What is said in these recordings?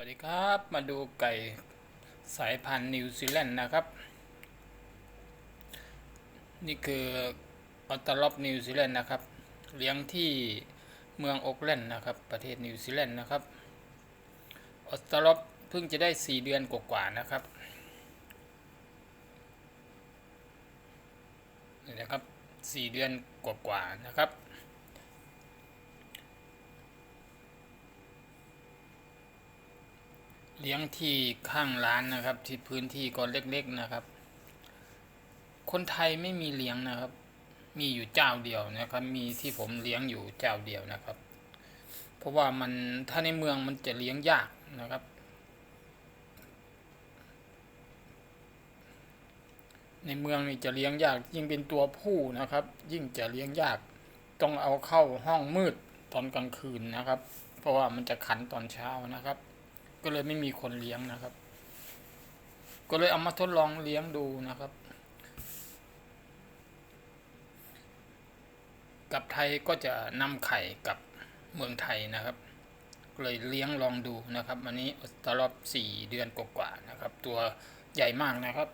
วัสดีครับ มาดูไก่สายพันธุ์นิวซีแลนด์นะครับ นี่คือออตลอปนิวซีแลนด์นะครับ เลี้ยงที่เมืองโอกแลนด์นะครับ ประเทศนิวซีแลนด์นะครับออตลอปเพิ่งจะได้ 4 เดือนกว่าๆนะครับนี่นะครับ 4 เดือนกว่าๆนะครับ เลี้ยงที่ข้างร้านนะครับ ที่พื้นที่ก็เล็กๆนะครับ คนไทยไม่มีเลี้ยงนะครับ มีอยู่เจ้าเดียวนะครับ มีที่ผมเลี้ยงอยู่เจ้าเดียวนะครับ เพราะว่ามันถ้าในเมืองมันจะเลี้ยงยากนะครับ ในเมืองนี่จะเลี้ยงยาก ยิ่งเป็นตัวผู้นะครับ ยิ่งจะเลี้ยงยาก ต้องเอาเข้าห้องมืดตอนกลางคืนนะครับ เพราะว่ามันจะขันตอนเช้านะครับ ก็เลยไม่มีคนเลี้ยงนะครับ ก็เลยเอามาทดลองเลี้ยงดูนะครับ กับไทยก็จะนำไข่กับเมืองไทยนะครับเลยเลี้ยงลองดูนะครับอันนี้ตลอดสี่เดือนกว่าๆนะครับ ตัวใหญ่มากนะครับ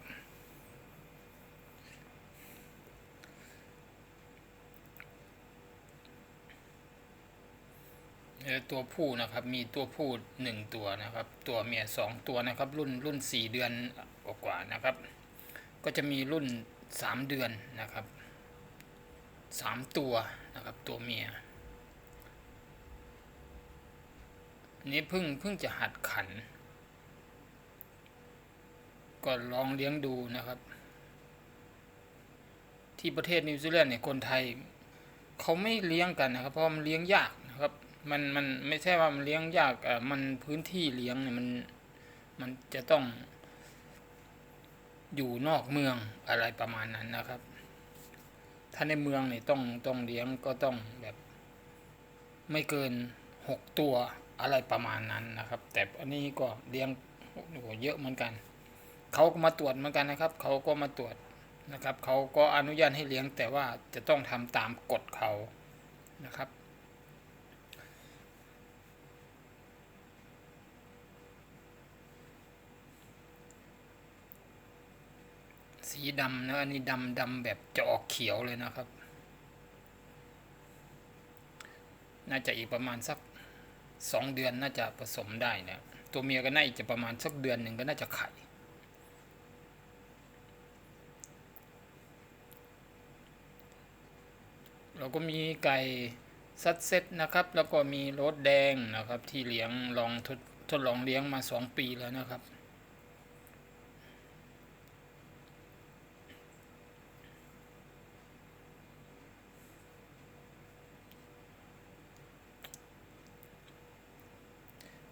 ตัวผู้นะครับ มีตัวผู้หนึ่งตัวนะครับ ตัวเมียสองตัวนะครับ รุ่นรุ่นสี่เดือนกว่านะครับ ก็จะมีรุ่นสามเดือนนะครับสามตัวนะครับ ตัวเมียนี้เพิ่งเพิ่งจะหัดขัน ก็ลองเลี้ยงดูนะครับ ที่ประเทศนิวซีแลนด์เนี่ยคนไทย เขาไม่เลี้ยงกันนะครับ เพราะมันเลี้ยงยาก มันมันไม่ใช่ว่ามันเลี้ยงยากอะมันพื้นที่เลี้ยงเนี่ยมันมันจะต้องอยู่นอกเมืองอะไรประมาณนั้นนะครับ ถ้าในเมืองเนี่ยต้องต้องเลี้ยงก็ต้องแบบ ไม่เกินหกตัวอะไรประมาณนั้นนะครับ แต่อันนี้ก็เลี้ยงโอ้โหเยอะเหมือนกันเขาก็มาตรวจเหมือนกันนะครับเขาก็มาตรวจนะครับเขาก็อนุญาตให้เลี้ยงแต่ว่าจะต้องทำตามกฎเขานะครับ สี ดำนะอันนี้ดำดำแบบจะออกเขียวเลยนะครับ น่าจะอีกประมาณสักสองเดือนน่าจะผสมได้นะตัวเมียก็น่าจะประมาณสักเดือนหนึ่งก็น่าจะไข่เราก็มีไก่ซัดเซ็ตนะครับ แล้วก็มีรสแดงนะครับ ที่เลี้ยงลองทดทดลองเลี้ยงมาสองปีแล้วนะครับ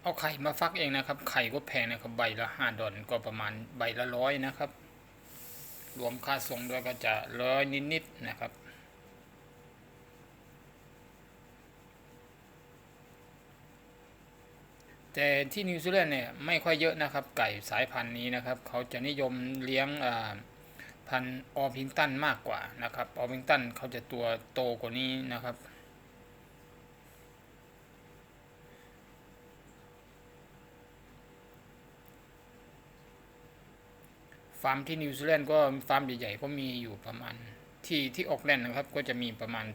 เอาไข่มาฟักเองนะครับ ไข่ก็แพงนะครับ ใบละห้าดอลก็ประมาณใบละร้อยนะครับ รวมค่าส่งด้วยก็จะร้อยนิดๆนะครับแต่ที่นิวซีแลนด์เนี่ยไม่ค่อยเยอะนะครับไก่สายพันธุ์นี้นะครับ เขาจะนิยมเลี้ยงพันธุ์ออพิงตันมากกว่านะครับออพิงตันเขาจะตัวโตกว่านี้นะครับ ฟาร์มที่นิวซีแลนด์ก็ฟาร์มใหญ่ๆก็มีอยู่ประมาณที่ที่ออกแลนด์นะครับ ก็จะมีประมาณ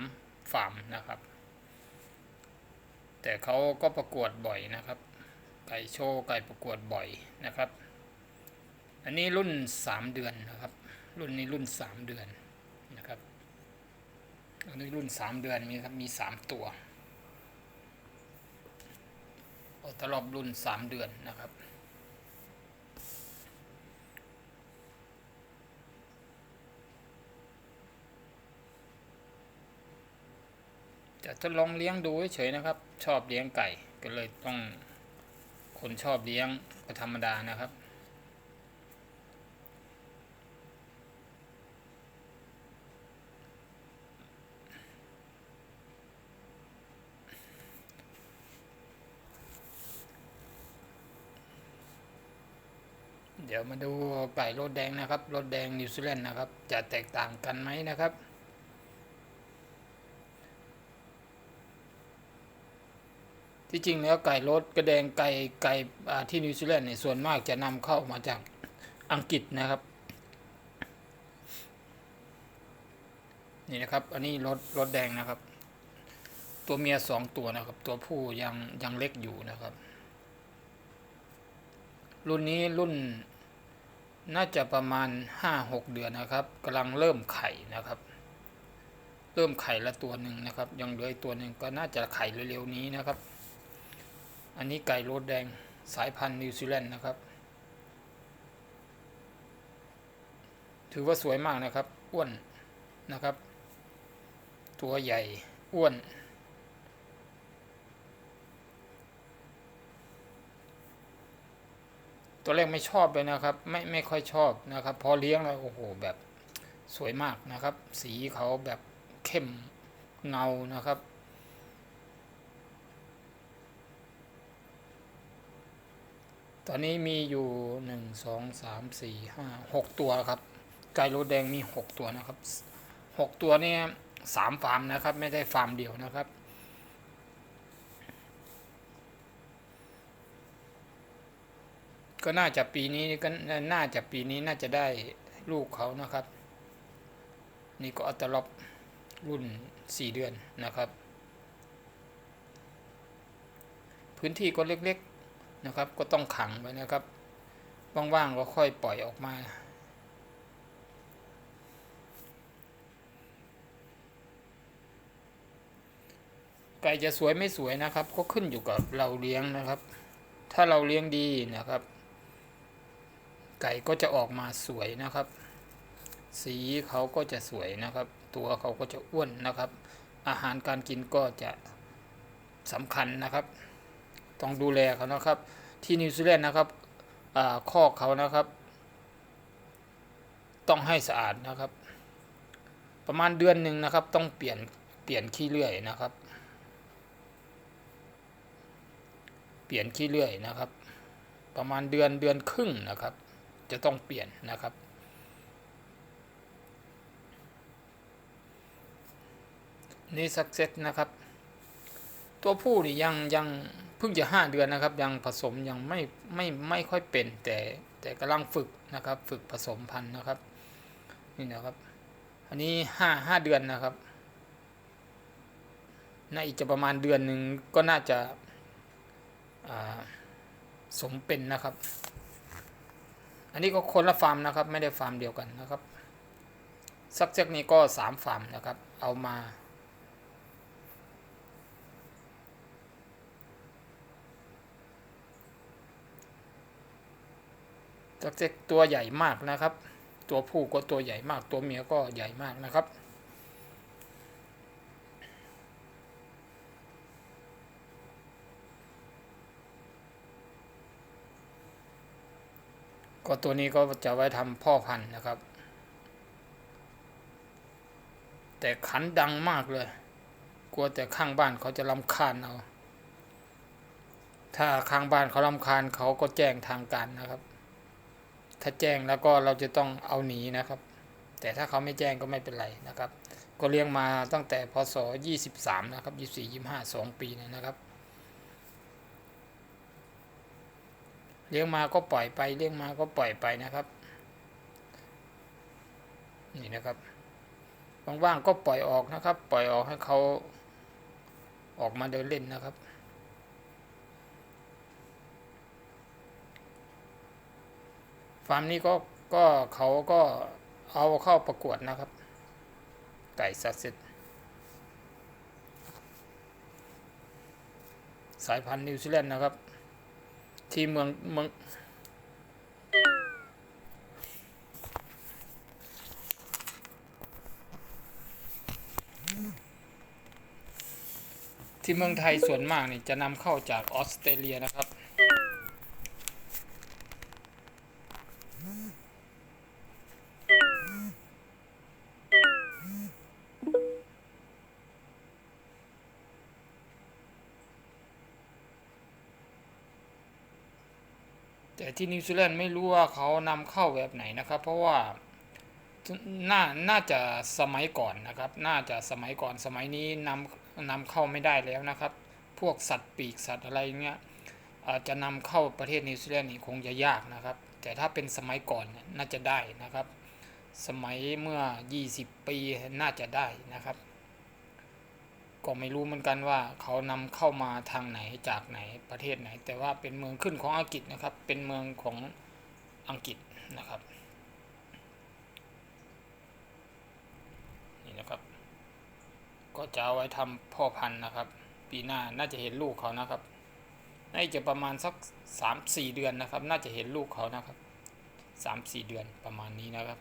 3 ฟาร์มนะครับ แต่เขาก็ประกวดบ่อยนะครับ ไก่โชว์ไก่ประกวดบ่อยนะครับ อันนี้รุ่น 3 เดือนนะครับ รุ่นนี้รุ่น 3 เดือนนะครับอันนี้รุ่น 3 เดือนมีครับมี3ตัวอตลอบรุ่น 3 เดือนนะครับ จะทดลองเลี้ยงดูเฉยๆนะครับ ชอบเลี้ยงไก่ก็เลยต้องคนชอบเลี้ยงก็ธรรมดานะครับ เดี๋ยวมาดูไก่รถแดงนะครับรถแดงนิวซีแลนด์นะครับ จะแตกต่างกันไหมนะครับ ที่จริงแล้วไก่รสกระแดงไก่ไก่ที่นิวซีแลนด์เนี่ยส่วนมากจะนำเข้ามาจากอังกฤษนะครับ นี่นะครับ อันนี้รถรถแดงนะครับ ตัวเมียสองตัวนะครับ ตัวผู้ยังยังเล็กอยู่นะครับ รุ่นนี้รุ่นน่าจะประมาณห้าหกเดือนนะครับกำลังเริ่มไข่นะครับเริ่มไข่ละตัวหนึ่งนะครับ ยังเหลืออีกตัวหนึ่งก็น่าจะไข่เร็วๆนี้นะครับ อันนี้ไก่โรดแดงสายพันธุ์นิวซีแลนด์นะครับ ถือว่าสวยมากนะครับ อ้วนนะครับ ตัวใหญ่อ้วน ตัวแรกไม่ชอบเลยนะครับ ไม่ไม่ค่อยชอบนะครับ พอเลี้ยงแล้วโอ้โหแบบสวยมากนะครับ สีเขาแบบเข้มเงานะครับ ตอนนี้มีอยู่หนึ่งสองสามสี่ห้าหกตัวครับ ไก่โรดแดงมีหกตัวนะครับหกตัวเนี่ยสามฟาร์มนะครับ ไม่ได้ฟาร์มเดียวนะครับ ก็น่าจะปีนี้ก็น่าจะปีนี้น่าจะได้ลูกเขานะครับ นี่ก็อัตลบรุ่นสี่เดือนนะครับ พื้นที่ก็เล็กๆ นะครับ ก็ต้องขังไว้นะครับ ว่างๆก็ค่อยปล่อยออกมา ไก่จะสวยไม่สวยนะครับ ก็ขึ้นอยู่กับเราเลี้ยงนะครับ ถ้าเราเลี้ยงดีนะครับ ไก่ก็จะออกมาสวยนะครับ สีเขาก็จะสวยนะครับ ตัวเขาก็จะอ้วนนะครับ อาหารการกินก็จะสำคัญนะครับ ต้องดูแลเขานะครับ ที่นิวซีแลนด์นะครับคอกเขานะครับ ต้องให้สะอาดนะครับ ประมาณเดือนหนึ่งนะครับ ต้องเปลี่ยนเปลี่ยนขี้เลื่อยนะครับ เปลี่ยนขี้เลื่อยนะครับ ประมาณเดือนเดือนครึ่งนะครับ จะต้องเปลี่ยนนะครับนี่สักเซตนะครับ ตัวผู้นี่ยังยังเพิ่งจะห้าเดือนนะครับ ยังผสมยังไม่ไม่ไม่ค่อยเป็นแต่แต่กำลังฝึกนะครับ ฝึกผสมพันธุ์นะครับ นี่นะครับ อันนี้ห้าห้าเดือนนะครับน่าอีกจะประมาณเดือนหนึ่งก็น่าจะสมเป็นนะครับ อันนี้ก็คนละฟาร์มนะครับ ไม่ได้ฟาร์มเดียวกันนะครับซักเซกนี้ก็สามฟาร์มนะครับ เอามา ซักเซกตัวใหญ่มากนะครับ ตัวผู้ก็ตัวใหญ่มาก ตัวเมียก็ใหญ่มากนะครับ ก็ตัวนี้ก็จะไว้ทำพ่อพันธุ์นะครับ แต่ขันดังมากเลย กลัวแต่ข้างบ้านเขาจะลำคาญเอาถ้าข้างบ้านเขาลำคาญเขาก็แจ้งทางการนะครับ ถ้าแจ้งแล้วก็เราจะต้องเอาหนีนะครับ แต่ถ้าเขาไม่แจ้งก็ไม่เป็นไรนะครับ ก็เลี้ยงมาตั้งแต่พศ 23 นะครับ 24 25 2 ปีนะครับ เลี้ยงมาก็ปล่อยไปเลี้ยงมาก็ปล่อยไปนะครับ นี่นะครับว่างๆก็ปล่อยออกนะครับ ปล่อยออกให้เขาออกมาเดินเล่นนะครับ ฟาร์มนี้ก็ก็เขาก็เอาเข้าประกวดนะครับ ไก่สัตว์เสร็จสายพันธุ์นิวซีแลนด์นะครับ ที่เมืองเมืองที่เมืองไทยส่วนมากนี่จะนำเข้าจากออสเตรเลียนะครับ แต่ที่นิวซีแลนด์ไม่รู้ว่าเขานำเข้าแบบไหนนะครับ เพราะว่าน่าน่าจะสมัยก่อนนะครับ น่าจะสมัยก่อนสมัยนี้นำนำเข้าไม่ได้แล้วนะครับ พวกสัตว์ปีกสัตว์อะไรเงี้ยอาจจะนำเข้าประเทศนิวซีแลนด์นี่คงจะยากนะครับ แต่ถ้าเป็นสมัยก่อนน่าจะได้นะครับ สมัยเมื่อ 20 ปีน่าจะได้นะครับ ก็ไม่รู้เหมือนกันว่าเขานำเข้ามาทางไหนจากไหนประเทศไหน แต่ว่าเป็นเมืองขึ้นของอังกฤษนะครับ เป็นเมืองของอังกฤษนะครับนี่นะครับ ก็จะเอาไว้ทำพ่อพันธุ์นะครับ ปีหน้าน่าจะเห็นลูกเขานะครับน่าจะประมาณสักสามสี่เดือนนะครับ น่าจะเห็นลูกเขานะครับสามสี่เดือนประมาณนี้นะครับ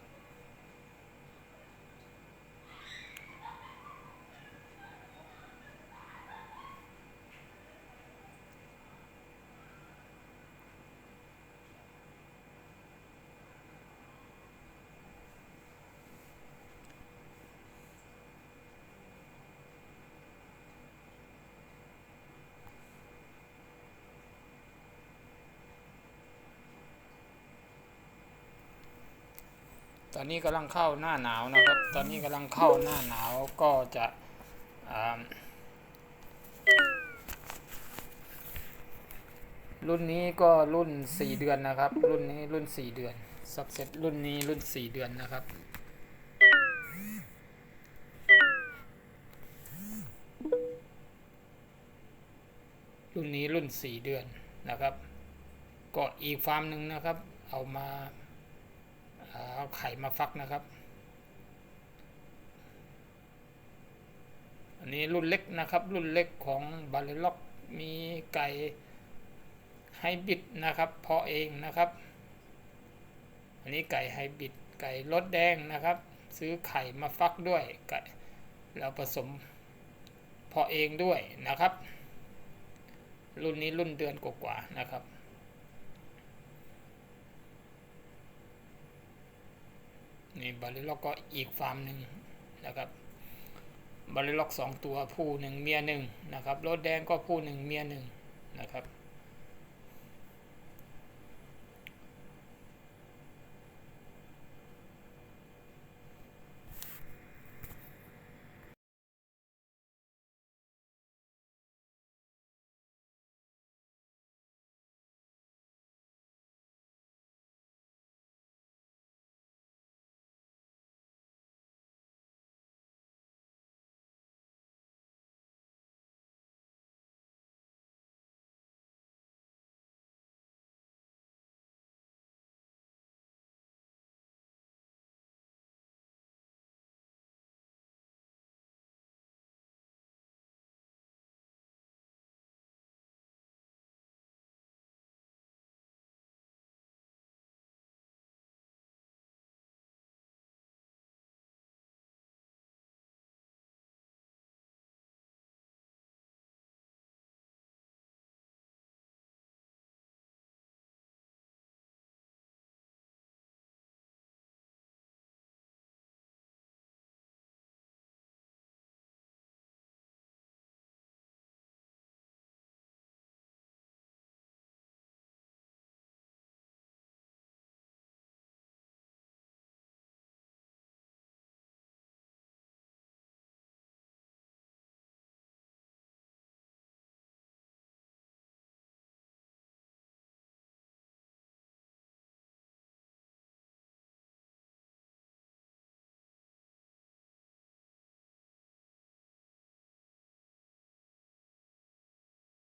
ตอนนี้กำลังเข้าหน้าหนาวนะครับ ตอนนี้กำลังเข้าหน้าหนาวก็จะรุ่นนี้ก็รุ่น 4 เดือนนะครับ รุ่นนี้รุ่น 4 เดือนซับเซ็ตรุ่นนี้รุ่น 4 เดือนนะครับ รุ่นนี้รุ่น 4 เดือนนะครับก็อีกฟาร์มหนึ่งนะครับ เอามา เอาไข่มาฟักนะครับ อันนี้รุ่นเล็กนะครับ รุ่นเล็กของบาเลล็อกมีไก่ไฮบิดนะครับเพาะเองนะครับ อันนี้ไก่ไฮบิดไก่รสแดงนะครับ ซื้อไข่มาฟักด้วยไก่แล้วผสมเพาะเองด้วยนะครับ รุ่นนี้รุ่นเดือนกว่าๆนะครับ นี่บาริล็อกก็อีกฟาร์มหนึ่งนะครับบาริล็อกสองตัวผู้หนึ่งเมียหนึ่งนะครับรถแดงก็ผู้หนึ่งเมียหนึ่งนะครับ